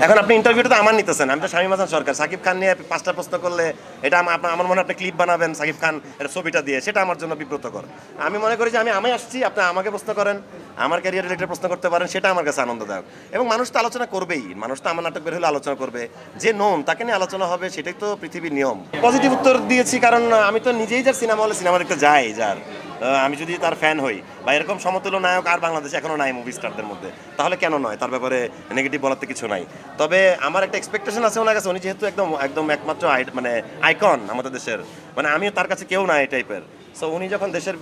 এখন আপনি ইন্টারভিউটা তো আমার নিতেছেন, আমি তো শামীম হাসান সরকার। সাকিব খান নিয়ে পাঁচটা প্রশ্ন করলে এটা আম- আপনার- আমার মনে আপনি ক্লিপ বানাবেন, সাকিব খান এটা ছবিটা দিয়ে, সেটা আমার জন্য বিব্রতকর। আমি মনে করি যে আমি আমি আসছি, আপনি আমাকে প্রশ্ন করেন, আমার ক্যারিয়ার রিলেটেড প্রশ্ন করতে পারেন, সেটা আমার কাছে আনন্দদায়ক। এবং মানুষ তো আলোচনা করবেই, মানুষ তো আমার নাটক বের হলে আলোচনা করবে। যে নোন তাকে নিয়ে আলোচনা হবে, সেটাই তো পৃথিবীর নিয়ম। পজিটিভ উত্তর দিয়েছি, কারণ আমি তো নিজেই যার সিনেমা হলে সিনেমা দেখতে যাই, যার। আমি যদি তার ফ্যান হই বা এরকম সমতুল্য নায়ক আর বাংলাদেশে এখনও নাই মুভি স্টারদের মধ্যে তাহলে কেন নয়? তার ব্যাপারে নেগেটিভ বলার তো কিছু নাই। তবে আমার একটা এক্সপেকটেশন আছে ওনার কাছে উনি যেহেতু একদম একদম একমাত্র আই- মানে আইকন আমাদের দেশের। মানে আমিও তার কাছে কেউ না এই টাইপের সো উনি যখন দেশের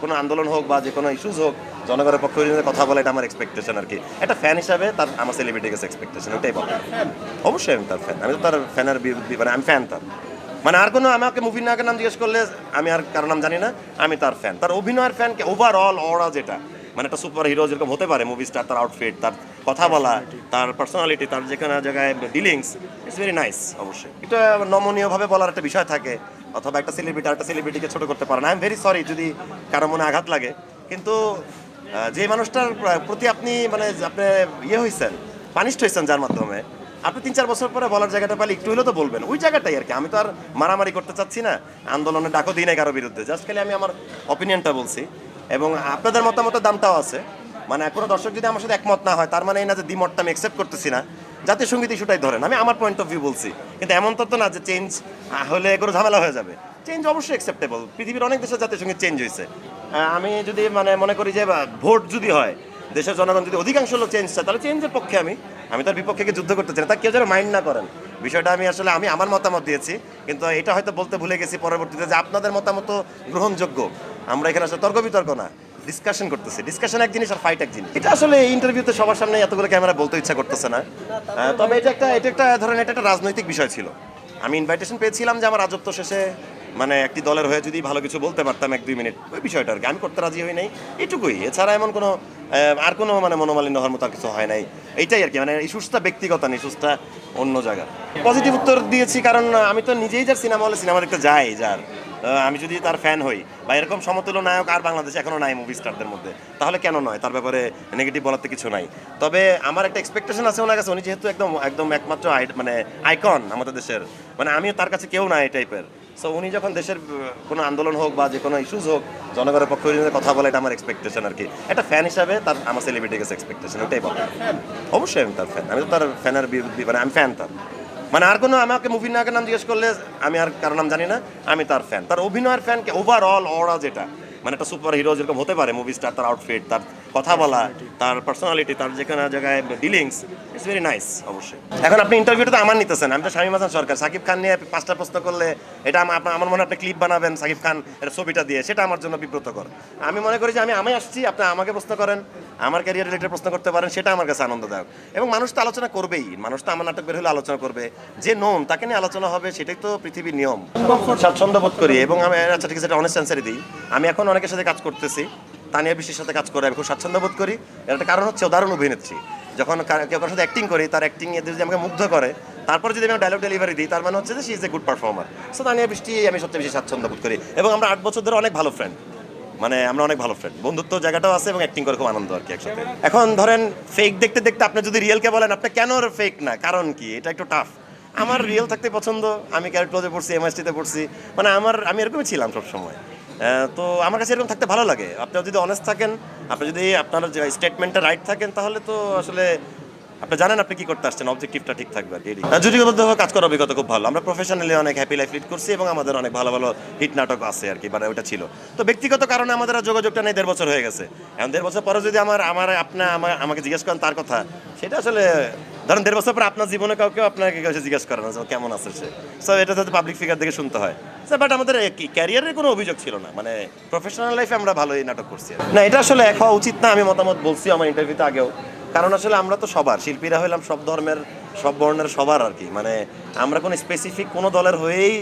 কোনো আন্দোলন হোক বা যে কোনো ইস্যুজ হোক জনগণের পক্ষে কথা বলে এটা আমার এক্সপেকটেশন আর কি। একটা ফ্যান হিসাবে তার আমার সেলিব্রিটি কাছে এক্সপেকটেশন ওটাই বলা। অবশ্যই আমি তার ফ্যান আমি তো তার ফ্যানের মানে আমি ফ্যান তার। মানে আর কোনো আমাকে মুভির নায়কের নাম জিজ্ঞেস করলে আমি আর কারও নাম জানি না আমি তার ফ্যান তার অভিনয়ের ফ্যানকে ওভারঅল অরা যেটা মানে একটা সুপার হিরো যেরকম হতে পারে মুভি স্টার তার আউটফিট তার কথা বলা তার পার্সোনালিটি তার যেখানে জায়গায় ডিলিংস ইটস ভেরি নাইস অবশ্যই। এটা নমনীয়ভাবে বলার একটা বিষয় থাকে অথবা একটা সেলিব্রিটি আর একটা সেলিব্রিটিকে ছোট করতে পারে না। আই এম ভেরি সরি যদি কারও মনে আঘাত লাগে কিন্তু যে মানুষটার প্রতি আপনি মানে আপনি ইয়ে হয়েছেন পানিশড হয়েছেন যার মাধ্যমে আপনি তিন চার বছর পরে বলার জায়গাটা পালে একটু হলেও তো বলবেন। ওই জায়গাটাই আর কি। আমি তো আর মারামারি করতে চাচ্ছি না। আন্দোলনে ডাকও দিই না কারও বিরুদ্ধে। জাস্ট খালি আমি আমার অপিনিয়নটা বলছি। এবং আপনাদের মতামতের দামটাও আছে। মানে কোনো দর্শক যদি আমার সাথে একমত না হয়, তার মানে এই না যে দ্বিমতটা আমি অ্যাকসেপ্ট করতেছি না। জাতীয় সংগীত ইস্যুটাই ধরেন। আমি আমার পয়েন্ট অফ ভিউ বলছি। কিন্তু এমন তো না যে চেঞ্জ হলে কোনো ঝামেলা হয়ে যাবে। চেঞ্জ অবশ্যই অ্যাকসেপ্টেবল পৃথিবীর অনেক দেশের জাতীয় সংগীত চেঞ্জ হয়েছে আমি যদি মানে মনে করি যে ভোট যদি হয় দেশের জনগণ যদি অধিকাংশ লোক চেঞ্জ চায়, তাহলে চেঞ্জের পক্ষে আমি। আমি তার বিপক্ষে যুদ্ধ করতে চাই না। তা কেউ যেন মাইন্ড না করেন। বিষয়টা আমি আসলে, আমি আমার মতামত দিয়েছি, কিন্তু এটা হয়তো বলতে ভুলে গেছি পরবর্তীতে যে আপনাদের মতামত গ্রহণযোগ্য। আমরা এখানে আসলে তর্ক বিতর্ক না ডিসকাশন করতেছি। ডিসকাশন এক জিনিস আর ফাইট এক জিনিস। এটা আসলে ইন্টারভিউতে সবার সামনে এতগুলো ক্যামেরা বলতে ইচ্ছা করতেছে না। তবে এটা একটা এটা একটা ধরেন এটা একটা রাজনৈতিক বিষয় ছিল। আমি ইনভাইটেশন পেয়েছিলাম যে আমার রাজত্ব শেষে মানে একটি দলের হয়ে যদি ভালো কিছু বলতে পারতাম এক দুই মিনিট, ওই বিষয়টা আর কি। আমি করতে রাজি হই নাই। এটুকুই। এছাড়া এমন কোনো আর কোনো মানে মনোমালিন্য হওয়ার মতো আর কিছু হয় নাই। এইটাই আর কি মানে ইস্যুসটা ব্যক্তিগত না ইস্যুসটা অন্য জায়গা। পজিটিভ উত্তর দিয়েছি, কারণ আমি তো নিজেই যার সিনেমা হলে সিনেমা দেখতে যাই, যার। আমি যদি তার ফ্যান হই, বা এরকম সমতুল্য নায়ক আর বাংলাদেশে এখনও নাই মুভি স্টারদের মধ্যে, তাহলে কেন নয়? তার ব্যাপারে নেগেটিভ বলার তো কিছু নাই। তবে আমার একটা এক্সপেকটেশন আছে ওনার কাছে, উনি যেহেতু একদম একদম একমাত্র মানে আইকন আমাদের দেশের। মানে আমিও তার কাছে কেউ না এই টাইপের সো উনি যখন দেশের কোনো আন্দোলন হোক বা যে কোনো ইস্যুজ হোক জনগণের পক্ষে কথা বলে এটা আমার এক্সপেকটেশন আর কি। একটা ফ্যান হিসাবে তার আমার সেলিব্রিটি কাছে এক্সপেকটেশন ওটাই বলা। অবশ্যই আমি তার ফ্যান আমি তো তার ফ্যানের মানে আমি ফ্যান তার। মানে আর কোনো আমাকে মুভির নায়কের নাম জিজ্ঞেস করলে আমি আর কারও নাম জানি না আমি তার ফ্যান তার অভিনয়ের ফ্যান ওভারঅল অরা যেটা মানে একটা সুপার হিরো যেরকম হতে পারে মুভি স্টার তার আউটফিট তার কথা বলা, তার পার্সোনালিটি তার যেখানে জায়গায় ডিলিংস ইটস ভেরি নাইস অবশ্যই। এখন আপনি ইন্টারভিউটা তো আমার নিতেছেন, আমি তো শামীম হাসান সরকার। সাকিব খান নিয়ে পাঁচটা প্রশ্ন করলে এটা আমা- আপনার- আমার মনে হয় আপনি ক্লিপ বানাবেন, সাকিব খান এটা ছবিটা দিয়ে, সেটা আমার জন্য বিব্রতকর। আমি মনে করি যে আমি আমি আসছি, আপনি আমাকে প্রশ্ন করেন, আমার ক্যারিয়ার রিলেটেড প্রশ্ন করতে পারেন, সেটা আমার কাছে আনন্দদায়ক। এবং মানুষ তো আলোচনা করবেই, মানুষ তো আমার নাটক বের হলে আলোচনা করবে। যে নোন তাকে নিয়ে আলোচনা হবে, সেটাই তো পৃথিবীর নিয়ম। স্বাচ্ছন্দ্য বোধ করি, এবং আমি আচ্ছা ঠিক আছে, এটা অনেস্ট অ্যান্সারই দিই। আমি এখন অনেকের সাথে কাজ করতেছি। তানিয়া বিশ্বের সাথে কাজ করে, আমি খুব স্বাচ্ছন্দ্য বোধ করি। এর একটা কারণ হচ্ছে উদাহরণ অভিনেত্রী। যখন কেউ কারোর সাথে অ্যাক্টিং করি, তার অ্যাক্টিং যদি আমাকে মুগ্ধ করে, তারপর যদি আমি ডায়লগ ডেলিভারি দিই, তার মানে হচ্ছে যে she is a good performer so Tania Brishti, আমি সবচেয়ে বেশি স্বাচ্ছন্দ্য বোধ করি। এবং আমরা আট বছর ধরে অনেক ভালো ফ্রেন্ড মানে আমরা অনেক ভালো ফ্রেন্ড বন্ধুত্ব জায়গাটাও আছে এবং অ্যাক্টিং করে খুব আনন্দ আর কি একসাথে। এখন ধরেন ফেক দেখতে দেখতে আপনি যদি রিয়েলকে বলেন আপনি কেন ফেক না? কারণ কি? এটা একটু টাফ আমার রিয়েল থাকতে পছন্দ, আমি ক্যারেক্টারে পড়ছি এমএসটিতে পড়ছি। মানে আমার, আমি এরকমই ছিলাম সবসময়। তো আমার কাছে এরকম থাকতে ভালো লাগে। আপনি যদি অনেস্ট থাকেন, আপনি যদি আপনার যে স্টেটমেন্টটা রাইট থাকেন, তাহলে তো আসলে আপনি জানেন আপনি কি করতে আসছেন? অবজেক্টিভটা ঠিক থাকবে আর কি জুটিগতভাবে কাজ করার অভিজ্ঞতা খুব ভালো। আমরা প্রফেশনালি অনেক হ্যাপি লাইফ লিড করছি এবং আমাদের অনেক ভালো ভালো হিট নাটক আছে আর কি মানে ওটা ছিল। তো ব্যক্তিগত কারণে আমাদের আর যোগাযোগটা নেই, দেড় বছর হয়ে গেছে। এখন দেড় বছর পরে যদি আমার আমার আপনার আমার, আমাকে জিজ্ঞেস করেন তার কথা, সেটা আসলে, ধরেন দেড় বছর পর আপনার জীবনে কাউকে আপনাকে এসে জিজ্ঞেস করে না যে কেমন আছে সে। সো এটা যাতে পাবলিক ফিগার দেখে শুনতে হয়। বাট আমাদের ক্যারিয়ারের কোনো অভিযোগ ছিল না। মানে প্রফেশনাল লাইফে আমরা ভালোই নাটক করছি না, এটা আসলে এক হওয়া উচিত না, আমি মতামত বলছি আমার ইন্টারভিউতে আগেও। কারণ আসলে আমরা তো সবার শিল্পীরা হইলাম সব ধর্মের সব বর্ণের সবার আর কি। মানে আমরা কোনো স্পেসিফিক কোনো দলের হয়েই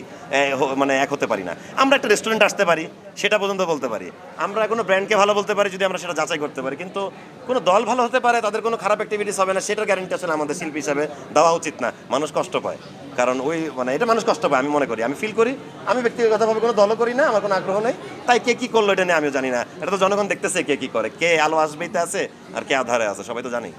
মানে এক হতে পারি না। আমরা একটা রেস্টুরেন্ট আসতে পারি, সেটা পর্যন্ত বলতে পারি। আমরা কোনো ব্র্যান্ডকে ভালো বলতে পারি, যদি আমরা সেটা যাচাই করতে পারি। কিন্তু কোনো দল ভালো হতে পারে, তাদের কোনো খারাপ অ্যাক্টিভিটিস হবে না, সেটার গ্যারেন্টি আসলে আমাদের শিল্পী হিসাবে দেওয়া উচিত না। মানুষ কষ্ট পায়। কারণ ওই মানে এটা মানুষ কষ্ট পায়, আমি মনে করি। আমি ফিল করি, আমি ব্যক্তিগতভাবে কোনো দলও করি না, আমার কোনো আগ্রহ নেই। তাই কে কি করল এটা নিয়ে আমিও জানি না। এটা তো জনগণ দেখতেছে কে কি করে। কে আলো আসবেইতে আছে, আর কে আধারে আছে, সবাই তো জানি